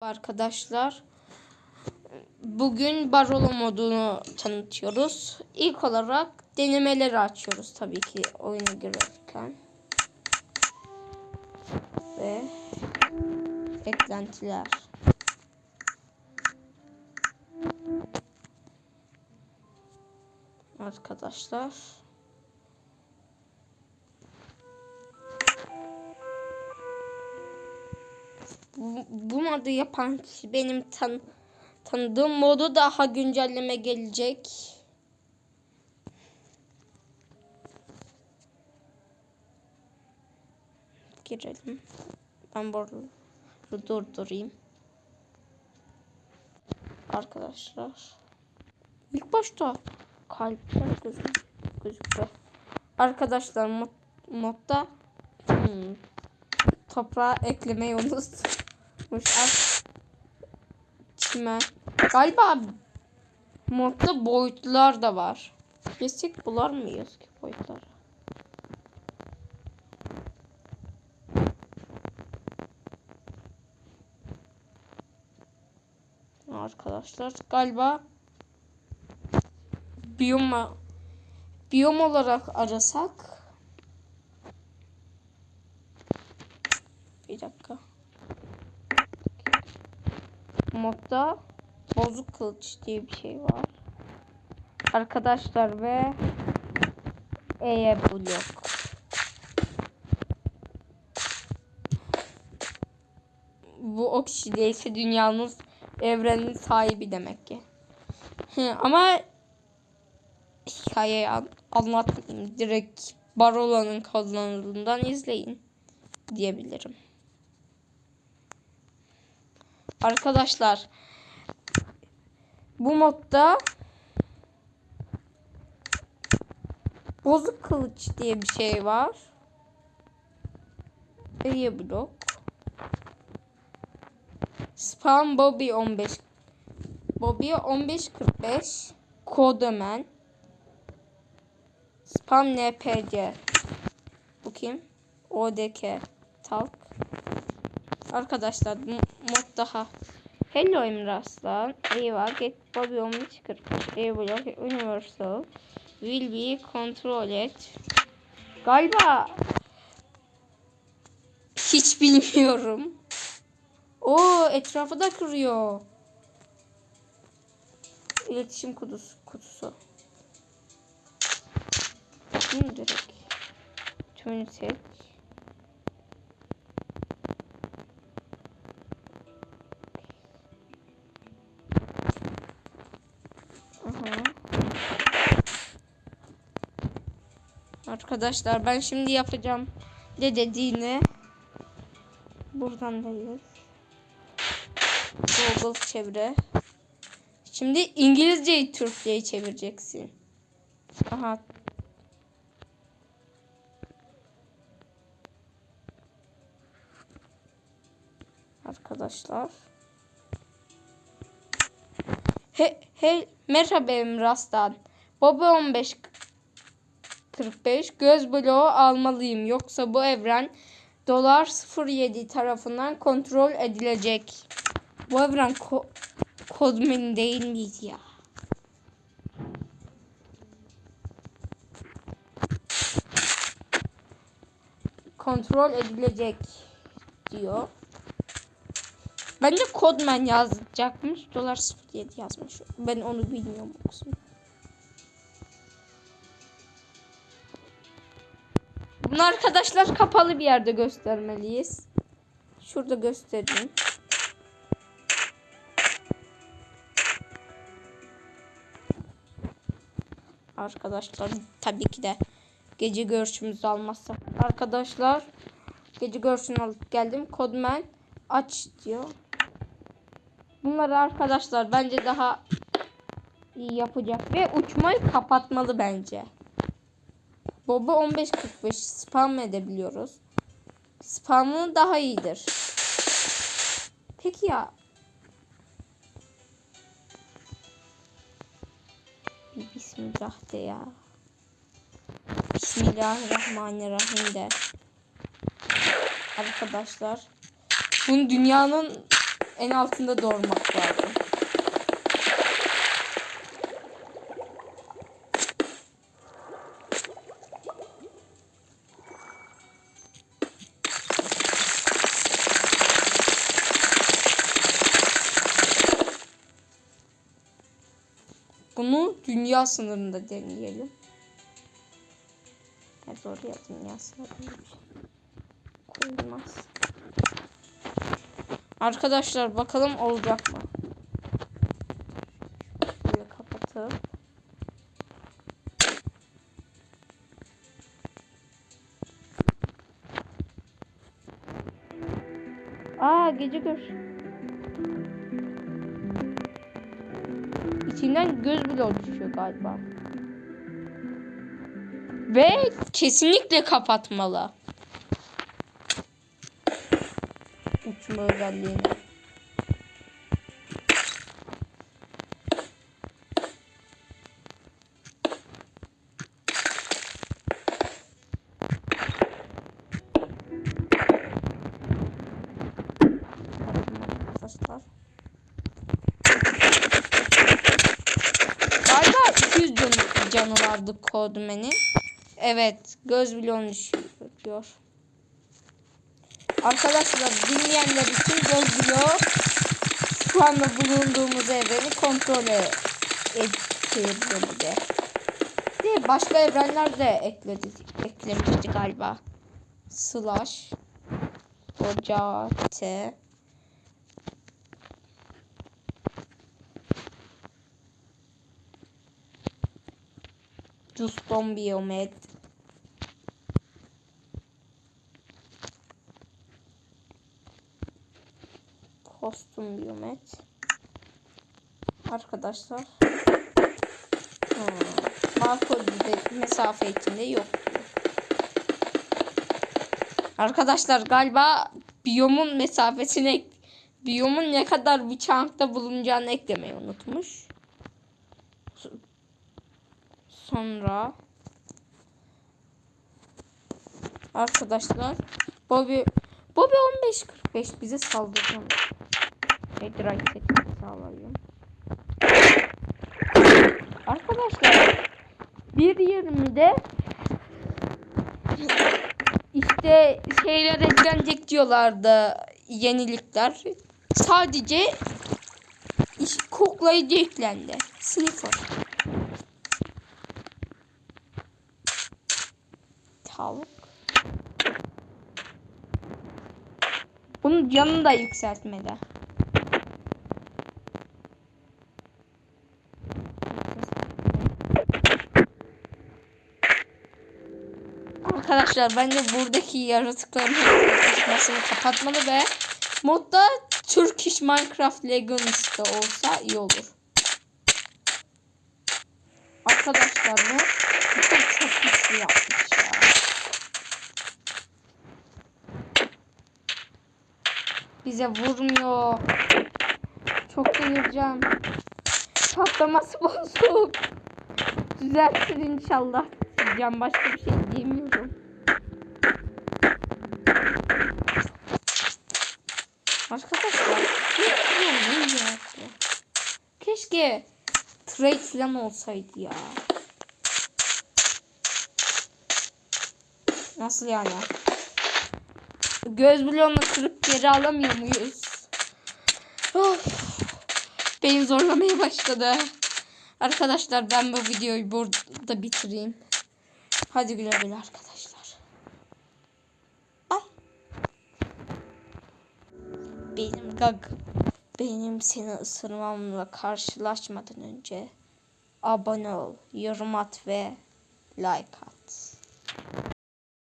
Arkadaşlar bugün Barolo modunu tanıtıyoruz. İlk olarak denemeleri açıyoruz tabii ki oyuna girerken. Ve eklentiler. Arkadaşlar. Bu, modu yapan kişi benim tan tanıdığım modu daha güncelleme gelecek. Girelim. Ben bunu durdurayım. Arkadaşlar. İlk başta kalpler gözük gözüküyor. Arkadaşlar mod, modda hmm, toprağa eklemeyi unutmuşlar. Çimen. Galiba modda boyutlar da var. Kesik bular mıyız ki boyutları? Arkadaşlar galiba biyoma biyom olarak arasak bir dakika modda bozuk kılıç diye bir şey var arkadaşlar ve E'ye blok bu o kişi değilse dünyanın evrenin sahibi demek ki ama hikayeyi an anlatmayayım. Direkt Barola'nın kanalından izleyin diyebilirim. Arkadaşlar bu modda bozuk kılıç diye bir şey var. Area blok. Spam Bobby 15 Bobby 1545 Kodemen Spam NPC Bu kim? ODK Talk Arkadaşlar mod daha Hello Emraslan Eyvah Get Bobby 1545 Airblok Universal Will be Controlled Galiba Hiç bilmiyorum. O etrafı da kırıyor. İletişim kutusu. kutusu. Bunu direkt. Tümünü seç. Arkadaşlar ben şimdi yapacağım ne dediğini buradan değil. Google çevre. Şimdi İngilizceyi Türkçe'ye çevireceksin. Aha. Arkadaşlar. He, he, merhaba Emras'tan. Baba 15 45 göz bloğu almalıyım yoksa bu evren dolar 07 tarafından kontrol edilecek. Bu evren ko Kodmin değil miydi ya? Kontrol edilecek diyor. Bence Kodman yazacakmış. Dolar 07 yazmış. Ben onu bilmiyorum bu kısmı. Bunu arkadaşlar kapalı bir yerde göstermeliyiz. Şurada göstereyim. Arkadaşlar tabii ki de gece görüşümüzü almazsa. Arkadaşlar gece görüşünü alıp geldim. Kodman aç diyor. Bunları arkadaşlar bence daha iyi yapacak ve uçmayı kapatmalı bence. Boba 1545 spam edebiliyoruz. Spamı daha iyidir. Peki ya bismillah de ya. Bismillahirrahmanirrahim de. Arkadaşlar. Bunu dünyanın En altında doğurmak lazım. Bunu dünya sınırında deneyelim. Evet oraya dünya sınırında şey koyulmaz. Arkadaşlar bakalım olacak mı? Şöyle kapatıp Aa gece gör. İçinden göz bile düşüyor galiba. Ve kesinlikle kapatmalı. Uçma özelliğini. Vardı Kodmen'in. Evet, göz bloğunu düşürüyor. Arkadaşlar dinleyenler için göz bloğu şu anda bulunduğumuz evreni kontrol e- bir de. De başka evrenler de ekledi, eklemişti galiba. Slash Ocağı T Custom Biomed Kostüm Biomed Arkadaşlar hmm. Marco de mesafe içinde yok. Arkadaşlar galiba biyomun mesafesini biyomun ne kadar bir çankta bulunacağını eklemeyi unutmuş. Sonra arkadaşlar Bobby Bobby 1545 bize saldırıyor. Edrak tekniği sağlayayım. Arkadaşlar 1.20'de işte şeyler eklenecek diyorlardı yenilikler. Sadece iş, koklayıcı eklendi. Sniffer. Tavuk. Bunun canını da yükseltmedi. Arkadaşlar bence buradaki yaratıkların hepsinin kapatmalı ve modda Turkish Minecraft Legends da olsa iyi olur. Arkadaşlar bu çok çok güçlü yapmış ya. Bize vurmuyor. Çok delireceğim. Patlaması bozuk. Düzeltir inşallah. Diyeceğim başka bir şey diyemiyorum. Arkadaşlar ne ne ya? Keşke trade falan olsaydı ya. Nasıl yani? Göz bloğunu kırıp geri alamıyor muyuz? Of. Beni zorlamaya başladı. Arkadaşlar ben bu videoyu burada bitireyim. Hadi güle güle arkadaşlar. Ay. Benim gag benim seni ısırmamla karşılaşmadan önce abone ol, yorum at ve like at.